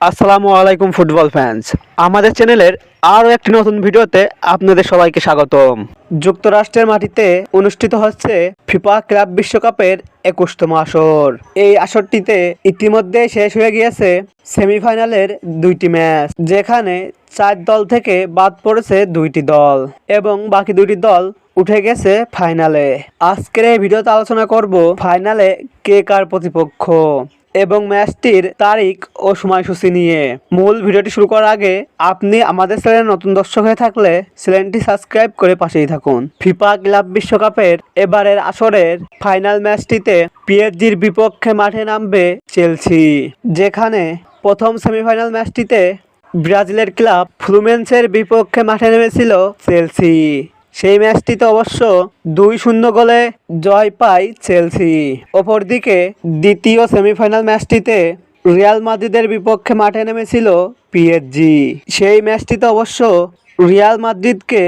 আসসালামু আলাইকুম football fans আমাদের চ্যানেলের আরও একটি নতুন ভিডিওতে আপনাদের সবাইকে স্বাগতম। যুক্তরাষ্ট্রের মাটিতে অনুষ্ঠিত হচ্ছে ফিফা ক্লাব বিশ্বকাপের একুশতম আসর। এই আসরটিতে ইতিমধ্যে শেষ হয়ে গিয়েছে সেমিফাইনালের দুইটি ম্যাচ, যেখানে চার দল থেকে বাদ পড়েছে দুইটি দল এবং বাকি দুইটি দল উঠে গেছে ফাইনালে। আজকের এই ভিডিওতে আলোচনা করব ফাইনালে কে কার প্রতিপক্ষ। এবং ম্যাচটির তারিখ ও সময়সূচি নিয়ে। মূল ভিডিওটি শুরু করার আগে আপনি আমাদের চ্যানেলে নতুন দর্শক হয়ে থাকলে চ্যানেলটি সাবস্ক্রাইব করে পাশেই থাকুন। ফিফা ক্লাব বিশ্বকাপের এবারের আসরের ফাইনাল ম্যাচটিতে পিএসজির বিপক্ষে মাঠে নামবে চেলসি, যেখানে প্রথম সেমিফাইনাল ম্যাচটিতে ব্রাজিলের ক্লাব ফ্লুমেন্সের বিপক্ষে মাঠে নেমেছিল চেলসি। সেই ম্যাচটিতে অবশ্য দুই শূন্য গোলে জয় পায় চেলসি। অপরদিকে দ্বিতীয় সেমিফাইনাল ম্যাচটিতে রিয়াল মাদ্রিদের বিপক্ষে মাঠে নেমেছিল পিএসজি। সেই ম্যাচটিতে অবশ্য রিয়াল মাদ্রিদকে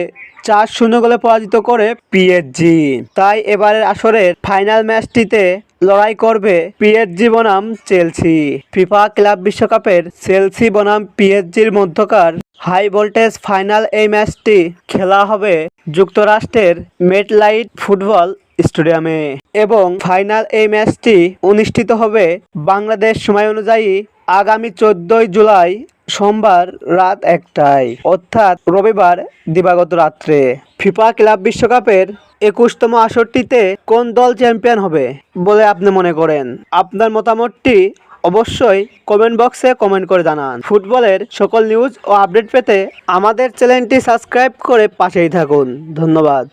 চার শূন্য গোলে পরাজিত করে পিএসজি। তাই এবারের আসরের ফাইনাল ম্যাচটিতে লড়াই করবে পিএসজি বনাম চেলসি। ফিফা ক্লাব বিশ্বকাপের চেলসি বনাম পিএসজির মধ্যকার হাই ভোল্টেজ ফাইনাল এই ম্যাচটি খেলা হবে যুক্তরাষ্ট্রের মেটলাইট ফুটবল স্টেডিয়ামে এবং ফাইনাল এই ম্যাচটি অনুষ্ঠিত হবে বাংলাদেশ সময় অনুযায়ী আগামী চোদ্দই জুলাই সোমবার রাত একটায়, অর্থাৎ রবিবার দিবাগত রাত্রে। ফিফা ক্লাব বিশ্বকাপের একুশতম আসরটিতে কোন দল চ্যাম্পিয়ন হবে বলে আপনি মনে করেন? আপনার মতামতটি অবশ্যই কমেন্ট বক্সে কমেন্ট করে জানান। ফুটবলের সকল নিউজ ও আপডেট পেতে আমাদের চ্যানেলটি সাবস্ক্রাইব করে পাশেই থাকুন। ধন্যবাদ।